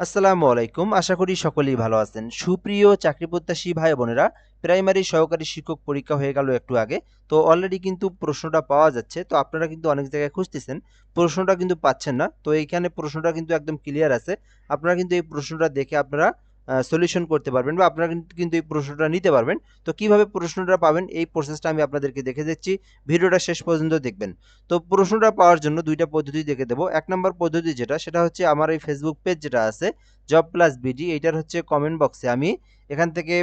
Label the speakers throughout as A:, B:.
A: আসসালামু আলাইকুম। আশা করি সকলেই ভালো আছেন। সুপ্রিয় চাকরি প্রত্যাশী ভাই বোনেরা, প্রাইমারি সহকারী শিক্ষক পরীক্ষা হয়ে গেল একটু আগে। তো অলরেডি কিন্তু প্রশ্নটা পাওয়া যাচ্ছে। তো আপনারা কিন্তু অনেক জায়গায় খুঁজতেছেন। প্রশ্নটা কিন্তু পাচ্ছেন না। তো এইখানে প্রশ্নটা কিন্তু একদম ক্লিয়ার আছে। আপনারা কিন্তু এই প্রশ্নটা দেখে আপনারা সলিউশন করতে পারবেন বা আপনারা কিন্তু- এই প্রশ্নটা নিতে পারবেন। তো কীভাবে প্রশ্নটা পাবেন? এই প্রসেসটা আমি আপনাদেরকে দেখে দিচ্ছি। ভিডিওটা শেষ পর্যন্ত দেখবেন। তো প্রশ্নটা পাওয়ার জন্য দুইটা পদ্ধতি দেখে দেবো। এক নম্বর পদ্ধতি যেটা, সেটা হচ্ছে আমার এই ফেসবুক পেজ যেটা আছে জব প্লাস বিডি এইটার হচ্ছে কমেন্ট বক্সে আমি এখান থেকে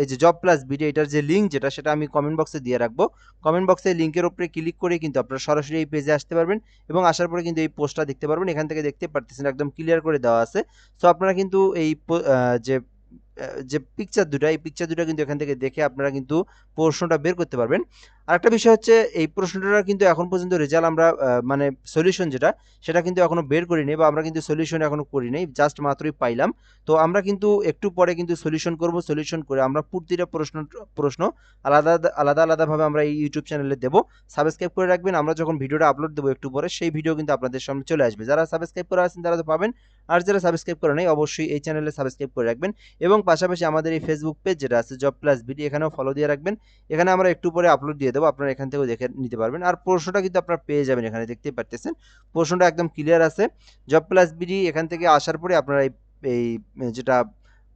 A: এই যে জব প্লাস বিডি এটার যে লিঙ্ক যেটা, সেটা আমি কমেন্ট বক্সে দিয়ে রাখব। কমেন্ট বক্সে লিঙ্কের উপরে ক্লিক করে কিন্তু আপনারা সরাসরি এই পেজে আসতে পারবেন এবং আসার পরে কিন্তু এই পোস্টটা দেখতে পারবেন। এখান থেকে দেখতে পারতেছেন একদম ক্লিয়ার করে দেওয়া আছে। সো আপনারা কিন্তু এই যে যে পিকচার দুটা, এই পিকচার দুটা কিন্তু এখান থেকে দেখে আপনারা কিন্তু প্রশ্নটা বের করতে পারবেন। আরেকটা বিষয় হচ্ছে, এই প্রশ্নটা কিন্তু এখন পর্যন্ত রেজাল্ট আমরা মানে সলিউশন যেটা, সেটা কিন্তু এখনও বের করিনি বা আমরা কিন্তু সলিউশন এখনও করি নাই জাস্ট মাত্রই পাইলাম। তো আমরা কিন্তু একটু পরে কিন্তু সলিউশন করব সলিউশন করে আমরা প্রতিটা প্রশ্ন প্রশ্ন আলাদা আলাদা, আলাদাভাবে আমরা এই ইউটিউব চ্যানেলে দেবো। সাবস্ক্রাইব করে রাখবেন, আমরা যখন ভিডিওটা আপলোড দেবো একটু পরে, সেই ভিডিও কিন্তু আপনাদের সামনে চলে আসবে। যারা সাবস্ক্রাইব করে আছেন তারা তো পাবেন, আর যারা সাবস্ক্রাইব করে নাই, অবশ্যই এই চ্যানেলে সাবস্ক্রাইব করে রাখবেন। এবং পাশাপাশি আমাদের এই ফেসবুক পেজ যেটা আছে জব প্লাস বিডি এখানেও ফলো দিয়ে রাখবেন। এখানে আমরা একটু পরে আপলোড দিয়ে দেবো, আপনারা এখান থেকেও দেখে নিতে পারবেন। আর প্রশ্নটা কিন্তু আপনারা পেয়ে যাবেন এখানে, দেখতেই পারতেছেন। প্রশ্নটা একদম ক্লিয়ার আছে। জব প্লাস বিডি এখান থেকে আসার পরে আপনারা এই যেটা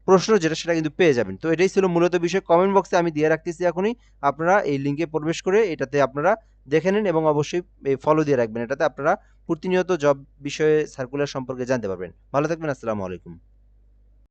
A: প্রশ্ন যেটা, সেটা কিন্তু পেয়ে যাবেন। তো এটাই ছিল মূলত বিষয়। কমেন্ট বক্সে আমি দিয়ে রাখতেছি এখনই। আপনারা এই লিঙ্কে প্রবেশ করে এটাতে আপনারা দেখে নিন এবং অবশ্যই এই ফলো দিয়ে রাখবেন। এটাতে আপনারা প্রতিনিয়ত জব বিষয়ে সার্কুলার সম্পর্কে জানতে পারবেন। ভালো থাকবেন, আসসালামু আলাইকুম।